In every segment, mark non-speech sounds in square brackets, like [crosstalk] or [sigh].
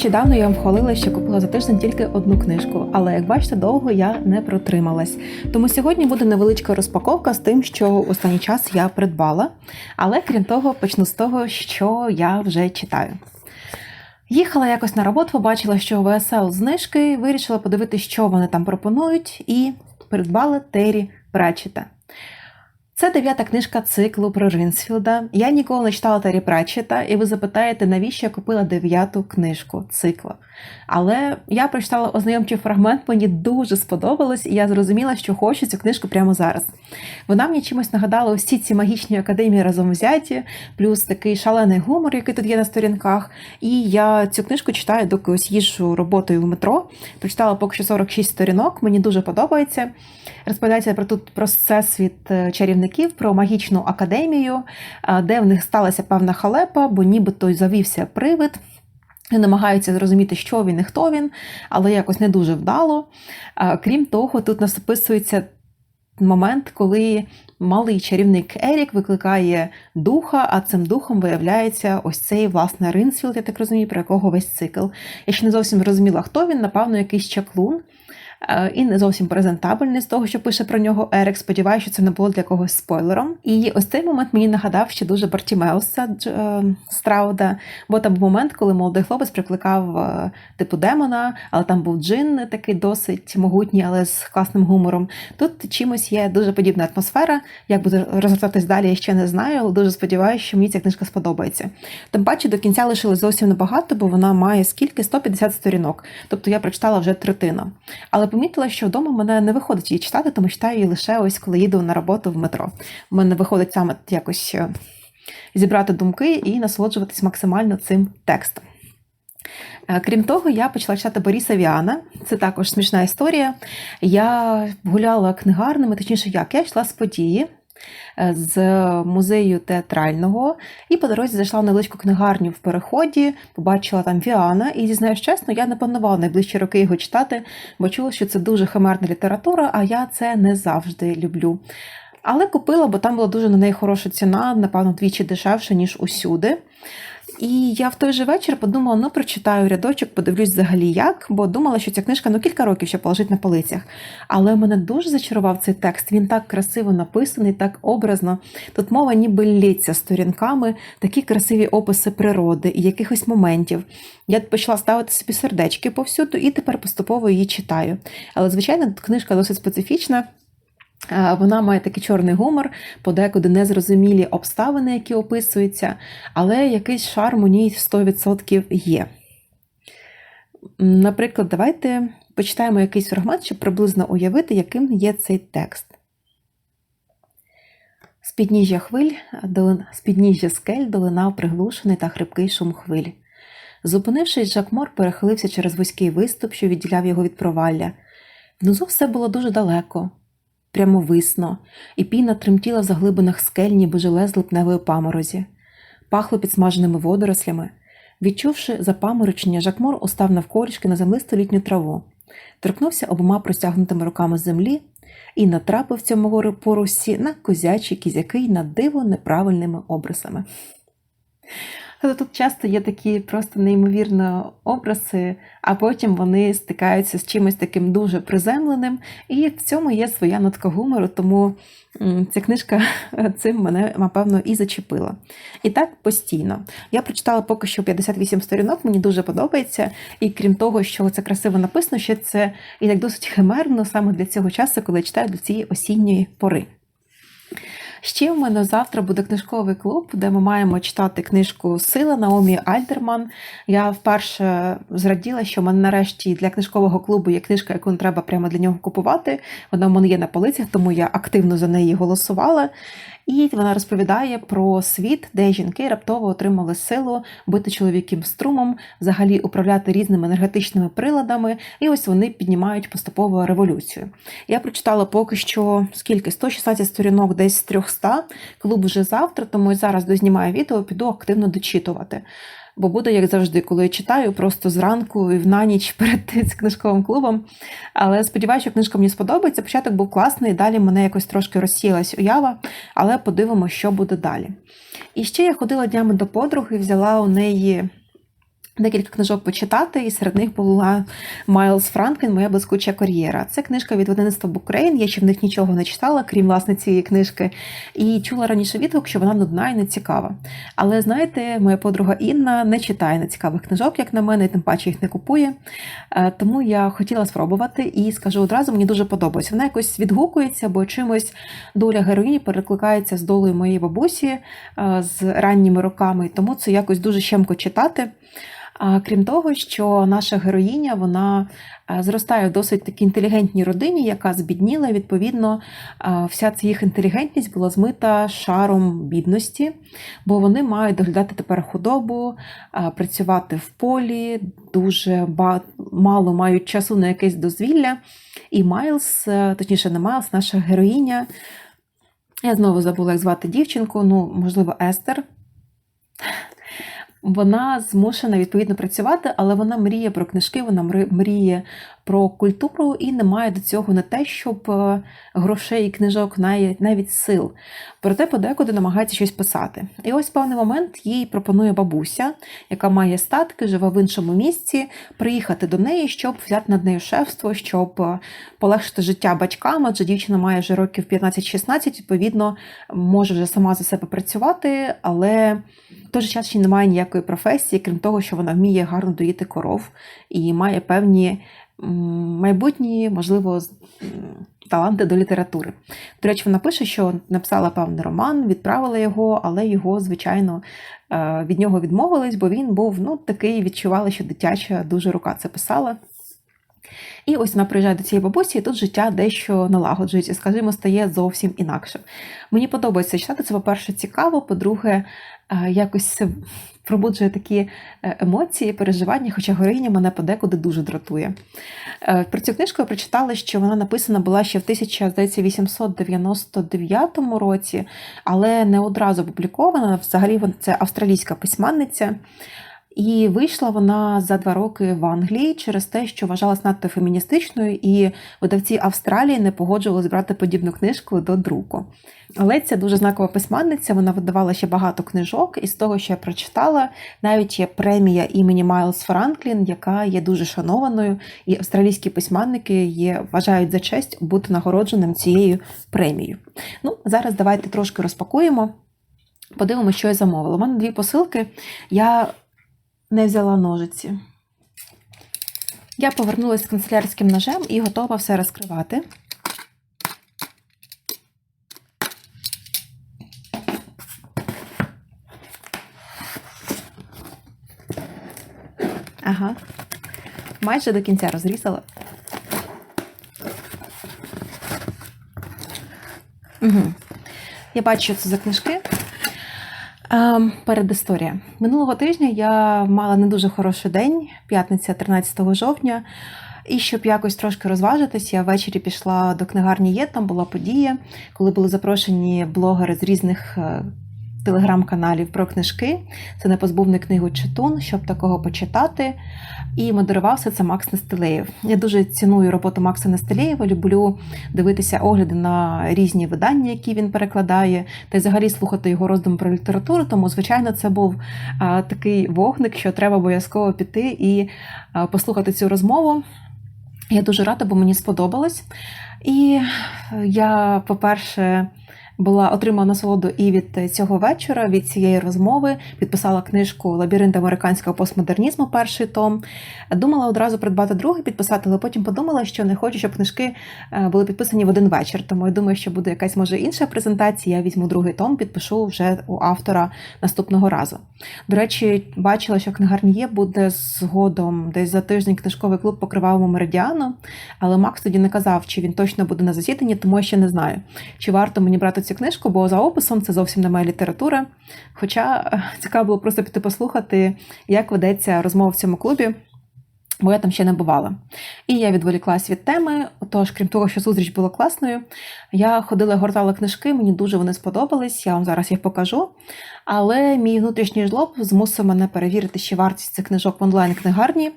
Нещодавно я вам хвалила, що купила за тиждень тільки одну книжку, але як бачите, довго я не протрималась. Тому сьогодні буде невеличка розпаковка з тим, що останній час я придбала. Але крім того, почну з того, що я вже читаю. Їхала якось на роботу, побачила, що ВСЛ знижки, вирішила подивитися, що вони там пропонують, і придбала Террі Пратчета. Це дев'ята книжка циклу про Ринсфілда. Я ніколи не читала Террі Пратчета, і ви запитаєте, навіщо я купила дев'яту книжку цикла. Але я прочитала ознайомчий фрагмент, мені дуже сподобалось, і я зрозуміла, що хочу цю книжку прямо зараз. Вона мені чимось нагадала усі ці магічні академії разом взяті, плюс такий шалений гумор, який тут є на сторінках. І я цю книжку читаю, доки ось їжджу роботою в метро. Прочитала поки що 46 сторінок, мені дуже подобається. Розповідається про тут про всесвіт е, чарівників, про магічну академію, е, де в них сталася певна халепа, бо нібито завівся привид. Намагаються зрозуміти, що він і хто він, але якось не дуже вдало. Крім того, тут нас момент, коли малий чарівник Ерік викликає духа, а цим духом виявляється ось цей власне Ринсфілд, я так розумію, про якого весь цикл. Я ще не зовсім зрозуміла, хто він, напевно, якийсь чаклун. Е, І не зовсім презентабельний з того, що пише про нього Ерик. Сподіваюся, що це не було для когось спойлером. І ось цей момент мені нагадав ще дуже Бартімеуса е, Страуда. Бо там був момент, коли молодий хлопець прикликав е, типу демона, але там був джин такий досить могутній, але з класним гумором. Тут чимось є дуже подібна атмосфера. Як буде розгортатись далі, я ще не знаю, але дуже сподіваюся, що мені ця книжка сподобається. Тим паче до кінця лишилось зовсім небагато, бо вона має скільки 150 сторінок. Тобто я прочитала вже третину. Але помітила, що вдома мене не виходить її читати, тому читаю її лише ось коли їду на роботу в метро. У мене виходить саме якось е, зібрати думки і насолоджуватись максимально цим текстом. Е, Крім того, я почала читати Боріса Віана. Це також смішна історія. Я гуляла книгарними, точніше, як я йшла з події з музею театрального, і по дорозі зайшла в невеличку книгарню в переході, побачила там Віана, і зізнаюсь чесно, я не планувала найближчі роки його читати, бо чула, що це дуже химерна література, а я це не завжди люблю. Але купила, бо там була дуже на неї хороша ціна, напевно, двічі дешевше, ніж усюди. І я в той же вечір подумала, ну прочитаю рядочок, подивлюсь взагалі як, бо думала, що ця книжка ну кілька років ще полежить на полицях. Але мене дуже зачарував цей текст. Він так красиво написаний, так образно. Тут мова ніби лється сторінками, такі красиві описи природи і якихось моментів. Я почала ставити собі сердечки повсюду і тепер поступово її читаю. Але, звичайно, книжка досить специфічна. Е, Вона має такий чорний гумор, подекуди незрозумілі обставини, які описуються, але якийсь шарм у ній 100% є. Наприклад, давайте почитаємо якийсь фрагмент, щоб приблизно уявити, яким є цей текст. З підніжжя хвиль, з підніжжя скель долинав приглушений та хрипкий шум хвиль. Зупинившись, Жакмор перехилився через вузький виступ, що відділяв його від провалля. Внизу все було дуже далеко, прямовисно, і піна тремтіла в заглибинах скель, ніби жиле з липневої паморозі. Пахло підсмаженими водорослями. Відчувши запаморочення, Жакмор устав навколішки на землисту літню траву, торкнувся обома простягнутими руками землі і натрапив в цьому порусі на козячі кізяки й на диво неправильними обрисами. Але тут часто є такі просто неймовірні образи, а потім вони стикаються з чимось таким дуже приземленим, і в цьому є своя нотка гумору, тому ця книжка [laughs] цим мене, напевно, і зачепила. І так постійно. Я прочитала поки що 58 сторінок, мені дуже подобається, і крім того, що це красиво написано, ще це і так досить химерно саме для цього часу, коли я читаю до цієї осінньої пори. Ще в мене завтра буде книжковий клуб, де ми маємо читати книжку Сила Наомі Альдерман. Я вперше зраділа, що в мене нарешті для книжкового клубу є книжка, яку не треба прямо для нього купувати. Вона в мене є на полицях, тому я активно за неї голосувала. І вона розповідає про світ, де жінки раптово отримали силу бити чоловіків струмом, взагалі управляти різними енергетичними приладами, і ось вони піднімають поступово революцію. Я прочитала поки що скільки 116 сторінок, десь з 300. Клуб вже завтра, тому я зараз дознімаю відео, піду активно дочитувати. Бо буде, як завжди, коли я читаю, просто зранку і на ніч перед [laughs] книжковим клубом. Але сподіваюся, що книжка мені сподобається. Початок був класний, далі мене якось трошки розсіялась уява, але подивимося, що буде далі. І ще я ходила днями до подруги, взяла у неї декілька книжок почитати, і серед них була Майлз Франклін, Моя блискуча кар'єра. Це книжка від видавництва Букрейн. Я ще в них нічого не читала, крім власне цієї книжки, і чула раніше відгук, що вона нудна і не цікава. Але знаєте, моя подруга Інна не читає нецікавих книжок, як на мене, і тим паче їх не купує. Е, Тому я хотіла спробувати і скажу одразу, мені дуже подобається. Вона якось відгукується, бо чимось доля героїні перекликається з долею моєї бабусі е, з ранніми роками, тому це якось дуже щемко читати. Крім того, що наша героїня вона е, зростає в досить такій інтелігентній родині, яка збідніла. Відповідно, е, вся ця їх інтелігентність була змита шаром бідності, бо вони мають доглядати тепер худобу, е, працювати в полі, дуже мало мають часу на якесь дозвілля. І Майлз, точніше, не Майлз, наша героїня. Я знову забула, як звати дівчинку, ну, можливо, Естер. Вона змушена відповідно працювати, але вона мріє про книжки, вона мріє про культуру і не має до цього не те, щоб е, грошей і книжок, навіть сил. Проте подекуди намагається щось писати. І ось певний момент їй пропонує бабуся, яка має статки, живе в іншому місці, приїхати до неї, щоб взяти над нею шефство, щоб е, полегшити життя батькам, адже дівчина має вже років 15-16, відповідно, може вже сама за себе працювати, але в той же час ще немає ніякої професії, крім того, що вона вміє гарно доїти коров і має певні майбутні, можливо, таланти до літератури. До речі, вона пише, що написала певний роман, відправила його, але його, звичайно, е, від нього відмовились, бо він був ну, такий, відчувала, що дитяча дуже рука це писала. І ось вона приїжджає до цієї бабусі, і тут життя дещо налагоджується, скажімо, стає зовсім інакшим. Мені подобається читати це, по-перше, цікаво, по-друге, е, якось пробуджує такі е, емоції, переживання, хоча героїня мене подекуди дуже дратує. Е, про цю книжку я прочитала, що вона написана була ще в 1899 році, але не одразу опублікована. Взагалі, це австралійська письменниця. І вийшла вона за два роки в Англії через те, що вважалась надто феміністичною, і видавці Австралії не погоджувалися брати подібну книжку до друку. Але це дуже знакова письменниця, вона видавала ще багато книжок, і з того, що я прочитала, навіть є премія імені Майлз Франклін, яка є дуже шанованою, і австралійські письменники є, вважають за честь бути нагородженим цією премією. Ну, зараз давайте трошки розпакуємо. Подивимося, що я замовила. У мене дві посилки. Я не взяла ножиці. Я повернулася з канцелярським ножем і готова все розкривати. Ага, майже до кінця розрізала. Угу. Я бачу, що це за книжки. Ем, передісторія. Минулого тижня я мала не дуже хороший день, п'ятниця 13 жовтня. І щоб якось трошки розважитись, я ввечері пішла до книгарні Є, там була подія, коли були запрошені блогери з різних е, телеграм-каналів про книжки. Це не позбувний книгу Читун, щоб такого почитати. І модерувався це Макс Нестелеєв. Я дуже ціную роботу Макса Нестелеєва, люблю дивитися огляди на різні видання, які він перекладає, та й взагалі слухати його роздум про літературу. Тому, звичайно, це був а, такий вогник, що треба обов'язково піти і а, послухати цю розмову. Я дуже рада, бо мені сподобалось. І я, по-перше, була отримала насолоду і від цього вечора, від цієї розмови. Підписала книжку Лабіринт американського постмодернізму, перший том. Думала одразу придбати другий, підписати, але потім подумала, що не хочу, щоб книжки е, були підписані в один вечір. Тому я думаю, що буде якась може інша презентація. Я візьму другий том, підпишу вже у автора наступного разу. До речі, бачила, що книгарні буде згодом десь за тиждень книжковий клуб по кривавому меридіану. Але Макс тоді не казав, чи він точно буде на засіданні, тому я ще не знаю, чи варто мені брати цю книжку, бо за описом це зовсім не моя література. Хоча е, цікаво було просто піти послухати, як ведеться розмова в цьому клубі. Бо я там ще не бувала. І я відволіклась від теми. Тож, крім того, що зустріч була класною, я ходила гортала книжки, мені дуже вони сподобались, я вам зараз їх покажу. Але мій внутрішній жлоб змусив мене перевірити ще вартість цих книжок в онлайн-книгарні.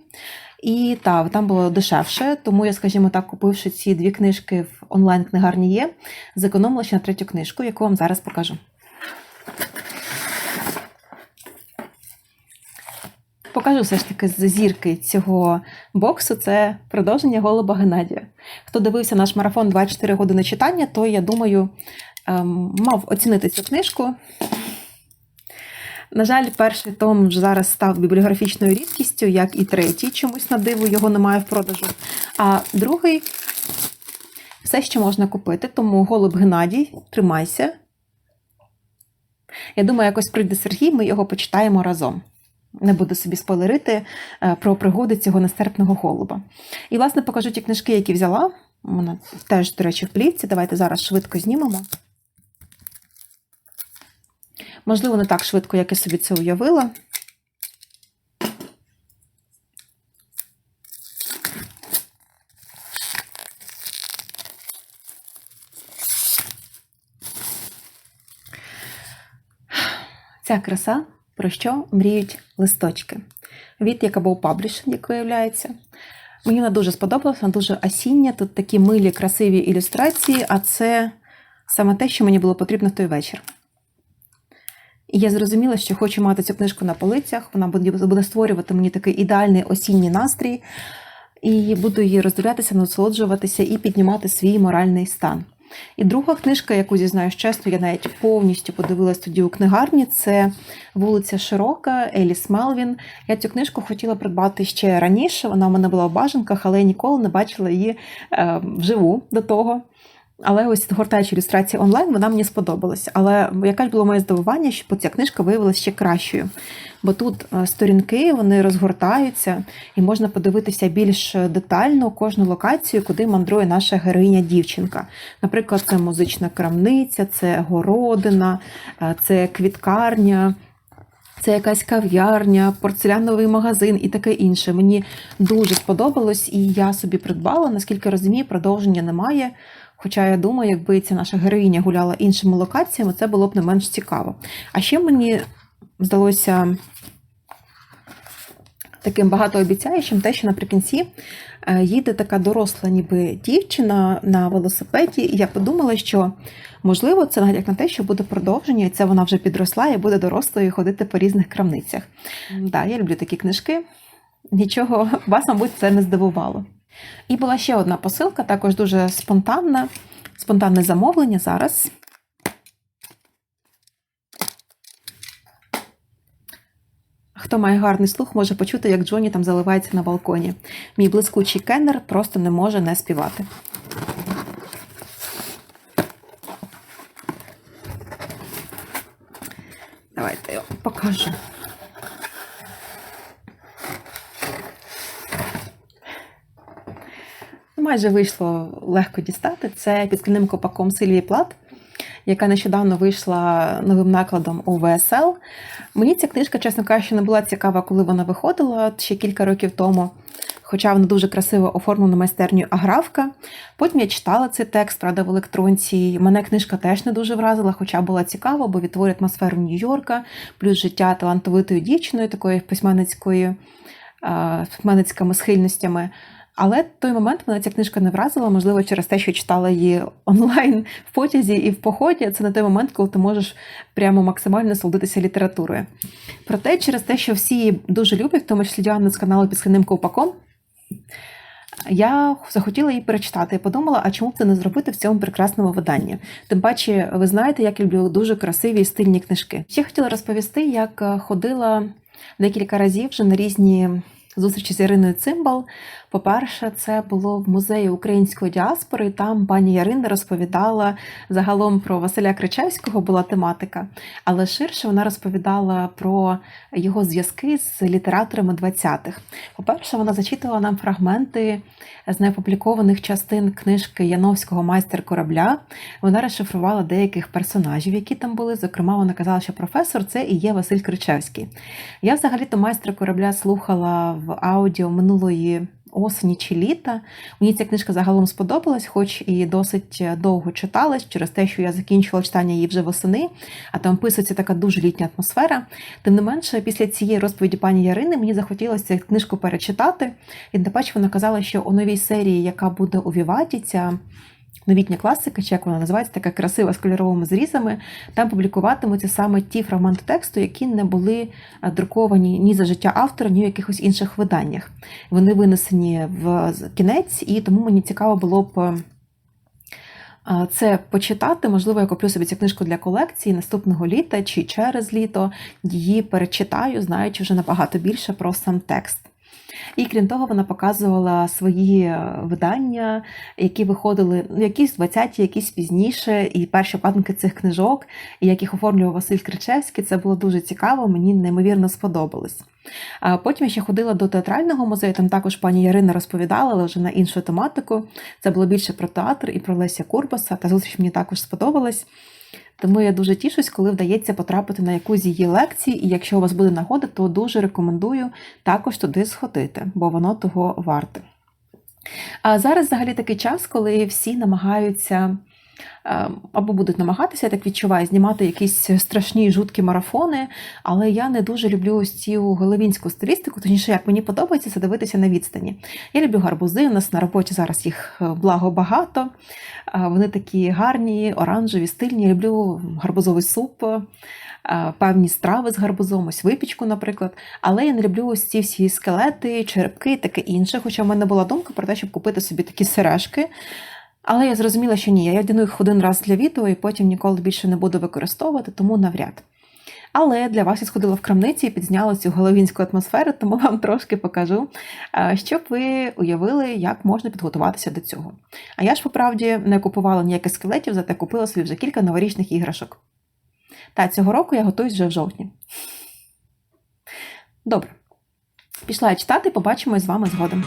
І так, там було дешевше, тому я, скажімо так, купивши ці дві книжки в онлайн-книгарні є, зекономила ще на третю книжку, яку вам зараз покажу. Покажу все ж таки з зірки цього боксу. Це продовження голуба Геннадія. Хто дивився наш марафон 24 години читання, то я думаю, ем, мав оцінити цю книжку. На жаль, перший том вже зараз став бібліографічною рідкістю, як і третій, чомусь на диво його немає в продажу. А другий все ще можна купити, тому голуб Геннадій, тримайся. Я думаю, якось прийде Сергій, ми його почитаємо разом. Не буду собі спойлерити е, про пригоди цього нестерпного голуба. І, власне, покажу ті книжки, які взяла. Вона теж, до речі, в плівці. Давайте зараз швидко знімемо. Можливо, не так швидко, як я собі це уявила. Ця краса, про що мріють листочки. Від яка був паблішинг, як виявляється. Мені вона дуже сподобалася, вона дуже осіння. Тут такі милі, красиві ілюстрації, а це саме те, що мені було потрібно в той вечір. І я зрозуміла, що хочу мати цю книжку на полицях, вона буде створювати мені такий ідеальний осінній настрій, і буду її роздивлятися, насолоджуватися і піднімати свій моральний стан. І друга книжка, яку зізнаюсь чесно, я навіть повністю подивилась тоді у книгарні, це вулиця Широка, Еліс Мелвін. Я цю книжку хотіла придбати ще раніше. Вона в мене була в бажанках, але я ніколи не бачила її е, вживу до того. Але ось гортаючи ілюстрації онлайн, вона мені сподобалася. Але яке ж було моє здивування, що ця книжка виявилася ще кращою. Бо тут е, сторінки вони розгортаються, і можна подивитися більш детально кожну локацію, куди мандрує наша героїня-дівчинка. Наприклад, це музична крамниця, це городина, е, це квіткарня. Це якась кав'ярня, порцеляновий магазин і таке інше. Мені дуже сподобалось, і я собі придбала, наскільки розумію, продовження немає. Хоча я думаю, якби ця наша героїня гуляла іншими локаціями, це було б не менш цікаво. А ще мені здалося таким багатообіцяючим те, що наприкінці е, їде така доросла, ніби дівчина на велосипеді, і я подумала, що можливо це натяк на те, що буде продовження, і це вона вже підросла і буде дорослою ходити по різних крамницях. Так, да, я люблю такі книжки. Нічого вас, мабуть, це не здивувало. І була ще одна посилка, також дуже спонтанна, спонтанне замовлення зараз. Хто має гарний слух, може почути, як Джоні там заливається на балконі. Мій блискучий кеннер просто не може не співати. Давайте я покажу. Майже вийшло легко дістати. Це під скляним копаком Сильвії Плат, яка нещодавно вийшла новим накладом у ВСЛ. Мені ця книжка, чесно кажучи, не була цікава, коли вона виходила ще кілька років тому. Хоча вона дуже красиво оформлена майстерню Аграфка. Потім я читала цей текст, правда, в електронці. Мене книжка теж не дуже вразила, хоча була цікава, бо відтворює атмосферу Нью-Йорка, плюс життя талантовитою дівчиною, такою письменницькою, письменницькими схильностями. Але той момент мене ця книжка не вразила, можливо, через те, що читала її онлайн в потязі і в поході. Це не той момент, коли ти можеш прямо максимально насолодитися літературою. Проте, через те, що всі дуже люблять, в тому числі Діана з каналу під скляним ковпаком, Я захотіла її перечитати і подумала, а чому б це не зробити в цьому прекрасному виданні? Тим паче, ви знаєте, як я люблю дуже красиві і стильні книжки. Ще хотіла розповісти, як е, ходила декілька разів вже на різні зустрічі з Іриною Цимбал. По-перше, це було в музеї української діаспори. Там пані Ярина розповідала загалом про Василя Кричевського була тематика, але ширше вона розповідала про його зв'язки з літераторами 20-х. По-перше, вона зачитувала нам фрагменти з неопублікованих частин книжки Яновського майстер корабля. Вона розшифрувала деяких персонажів, які там були. Зокрема, вона казала, що професор це і є Василь Кричевський. Я взагалі-то майстра корабля слухала в аудіо минулої осені чи літа. Мені ця книжка загалом сподобалась, хоч і досить довго читалась через те, що я закінчила читання її вже восени, а там писується така дуже літня атмосфера. Тим не менше, після цієї розповіді пані Ярини мені захотілося книжку перечитати. І не вона казала, що у новій серії, яка буде у Віваті, ця новітня класика, чи як вона називається, така красива з кольоровими зрізами, там публікуватимуться саме ті фрагменти тексту, які не були е, друковані ні за життя автора, ні в якихось інших виданнях. Вони винесені в кінець, і тому мені цікаво було б. е, Це почитати, можливо, я куплю собі цю книжку для колекції наступного літа чи через літо її перечитаю, знаючи вже набагато більше про сам текст. І крім того, вона показувала свої е, видання, які виходили, ну, якісь 20-ті, якісь пізніше, і перші падинки цих книжок, і як їх оформлював Василь Кричевський. Це було дуже цікаво, мені неймовірно сподобалось. А потім я ще ходила до театрального музею, там також пані Ярина розповідала, але вже на іншу тематику. Це було більше про театр і про Леся Курбаса. Та зустріч мені також сподобалась. Тому я дуже тішусь, коли вдається потрапити на якусь її лекцію. і якщо у вас буде нагода, то дуже рекомендую також туди сходити, бо воно того варте. А зараз взагалі такий час, коли всі намагаються або будуть намагатися, я так відчуваю, знімати якісь страшні жуткі марафони, але я не дуже люблю ось цю головінську стилістику, точніше, як мені подобається це дивитися на відстані. Я люблю гарбузи, у нас на роботі зараз їх е, благо багато. Е, Вони такі гарні, оранжеві, стильні. Я люблю гарбузовий суп, е, певні страви з гарбузом, ось випічку, наприклад. Але я не люблю ось ці всі скелети, черепки і таке інше. Хоча в мене була думка про те, щоб купити собі такі сережки. Але я зрозуміла, що ні, я одягну їх один раз для відео і потім ніколи більше не буду використовувати, тому навряд. Але для вас я сходила в крамниці і підзняла цю головінську атмосферу, тому вам трошки покажу, е, щоб ви уявили, як можна підготуватися до цього. А я ж по правді не купувала ніяких скелетів, зате купила собі вже кілька новорічних іграшок. Та цього року я готуюсь вже в жовтні. Добре. Пішла я читати, побачимось з вами згодом.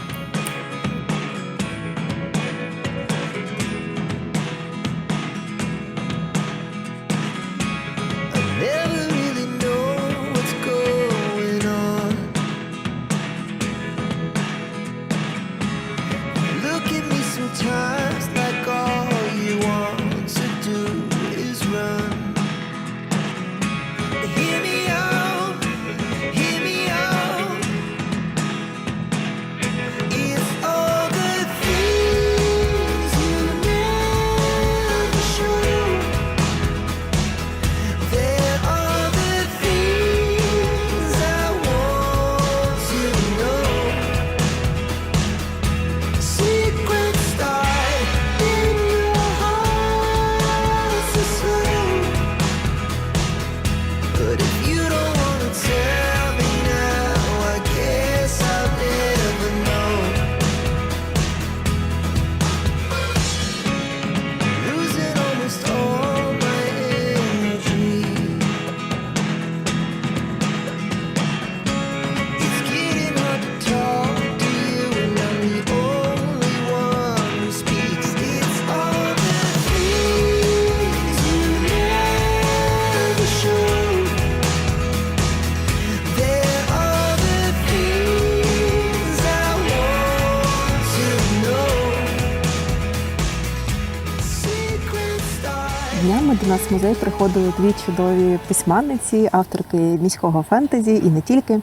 Нас музей приходили дві чудові письменниці, авторки міського фентезі і не тільки.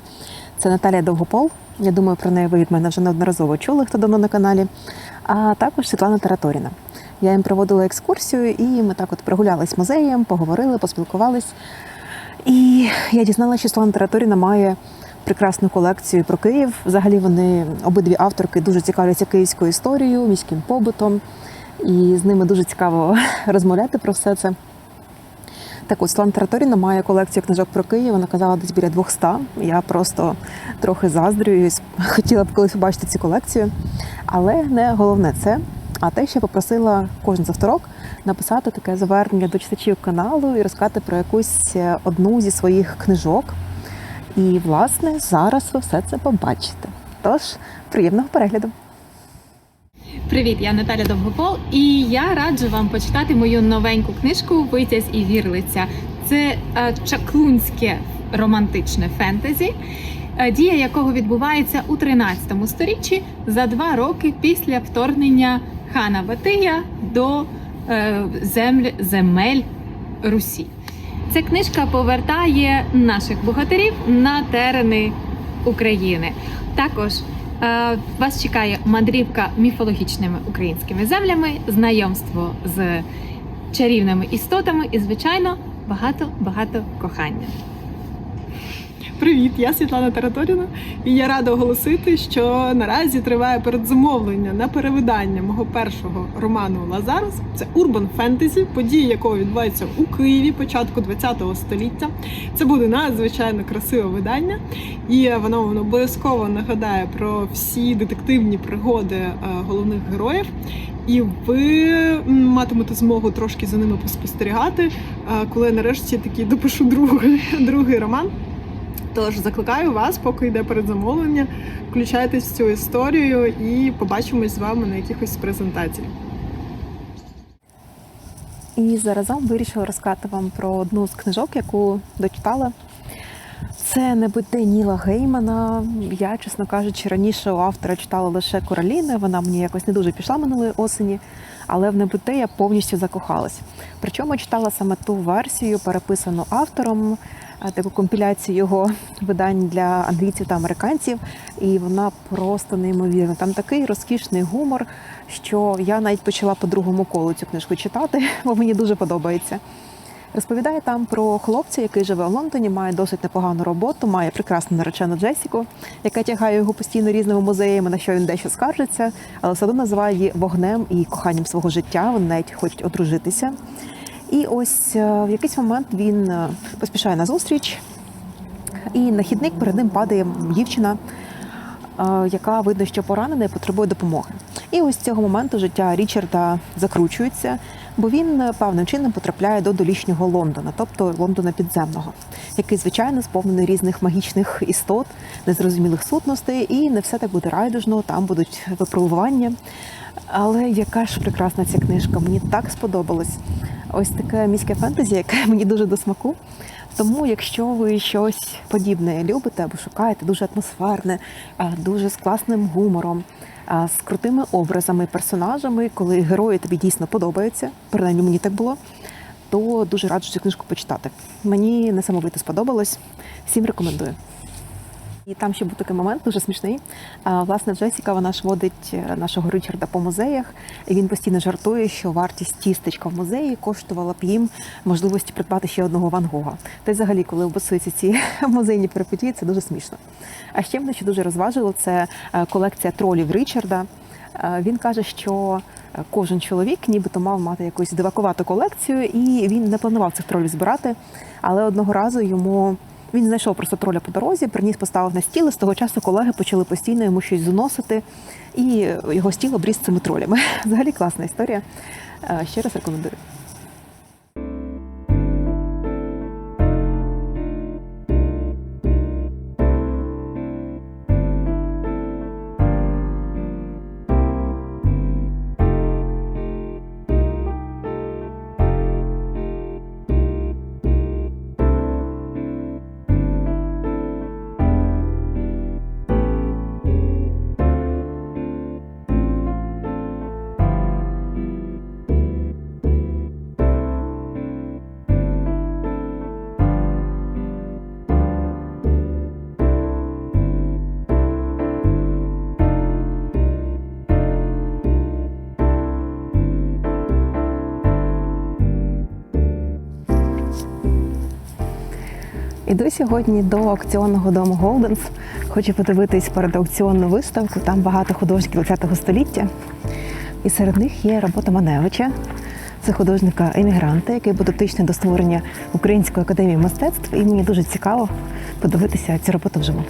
Це Наталія Довгопол. Я думаю, про неї ви від мене вже неодноразово чули, хто давно на каналі. А також Світлана Тараторіна. Я їм проводила екскурсію, і ми так от прогулялись музеєм, поговорили, поспілкувались. І я дізналася, що Світлана Тараторіна має прекрасну колекцію про Київ. Взагалі вони обидві авторки дуже цікавляться київською історією, міським побутом, і з ними дуже цікаво [laughs] розмовляти про все це. Так от Слан Тараторіна має колекцію книжок про Київ. Вона казала десь біля 200. Я просто трохи заздрю і [laughs] хотіла б колись побачити цю колекцію. Але не головне це. А те, що попросила кожен з авторок написати таке звернення до читачів каналу і розказати про якусь е, одну зі своїх книжок. І, власне, зараз ви все це побачите. Тож, приємного перегляду! Привіт, я Наталя Довгопол, і я раджу вам почитати мою новеньку книжку Витязь і вірлиця. Це е, чаклунське романтичне фентезі, е, дія якого відбувається у 13 сторіччі за два роки після вторгнення хана Батия до е, земль, земель Русі. Ця книжка повертає наших богатирів на терени України. Також вас чекає мандрівка міфологічними українськими землями, знайомство з чарівними істотами і, звичайно, багато-багато кохання. Привіт, я Світлана Тараторіна, і я рада оголосити, що наразі триває передзамовлення на перевидання мого першого роману Лазарус. Це урбан фентезі, події якого відбуваються у Києві початку ХХ століття. Це буде надзвичайно красиве видання, і воно воно обов'язково нагадає про всі детективні пригоди е, головних героїв. І ви матимете змогу трошки за ними поспостерігати, е, коли я нарешті таки допишу другий, [laughs] другий роман. Тож закликаю вас, поки йде передзамовлення, включайтесь в цю історію і побачимось з вами на якихось презентаціях. І заразом вирішила розказати вам про одну з книжок, яку дочитала. Це небите Ніла Геймана. Я, чесно кажучи, раніше у автора читала лише Короліни. Вона мені якось не дуже пішла минулої осені, але в небите я повністю закохалась. Причому читала саме ту версію, переписану автором, таку компіляцію його видань для англійців та американців. І вона просто неймовірна. Там такий розкішний гумор, що я навіть почала по другому колу цю книжку читати, [laughs] бо мені дуже подобається. Розповідає там про хлопця, який живе в Лондоні, має досить непогану роботу, має прекрасну наречену Джесіку, яка тягає його постійно різними музеями, на що він дещо скаржиться, але все одно називає її вогнем і коханням свого життя. Вони навіть хочуть одружитися. І ось е, в якийсь момент він е, поспішає на зустріч, і на хідник перед ним падає дівчина, е, яка видно, що поранена і потребує допомоги. І ось з цього моменту життя Річарда закручується, бо він певним чином потрапляє до долішнього Лондона, тобто Лондона підземного, який, звичайно, сповнений різних магічних істот, незрозумілих сутностей, і не все так буде райдужно, там будуть випробування. Але яка ж прекрасна ця книжка, мені так сподобалось. Ось таке міське фентезі, яке [laughs] мені дуже до смаку. Тому, якщо ви щось подібне любите або шукаєте, дуже атмосферне, дуже з класним гумором, з крутими образами, персонажами, коли герої тобі дійсно подобаються, принаймні мені так було, то дуже раджу цю книжку почитати. Мені несамовито сподобалось. Всім рекомендую. І там ще був такий момент дуже смішний. Власне, Джесіка вона ж водить е, нашого Ричарда по музеях. І він постійно жартує, що вартість тістечка в музеї коштувала б їм можливості придбати ще одного Ван Гога. Та й взагалі, коли обосуються ці [laughs] музейні перипетії, це дуже смішно. А ще мене ще дуже розважило це е, колекція тролів Ричарда. Е, Він каже, що кожен чоловік нібито мав мати якусь дивакувату колекцію, і він не планував цих тролів збирати. Але одного разу йому він знайшов просто троля по дорозі, приніс, поставив на стіл. і З того часу колеги почали постійно йому щось заносити, і його стіл обріз цими тролями. [laughs] Взагалі класна історія. Е, Ще раз рекомендую. Іду сьогодні до аукціонного дому Голденс. Хочу подивитись перед аукціонну виставку. Там багато художників ХХ століття. І серед них є робота Маневича. Це художника емігранта, який був дотичний до створення Української академії мистецтв. І мені дуже цікаво подивитися цю роботу вживу.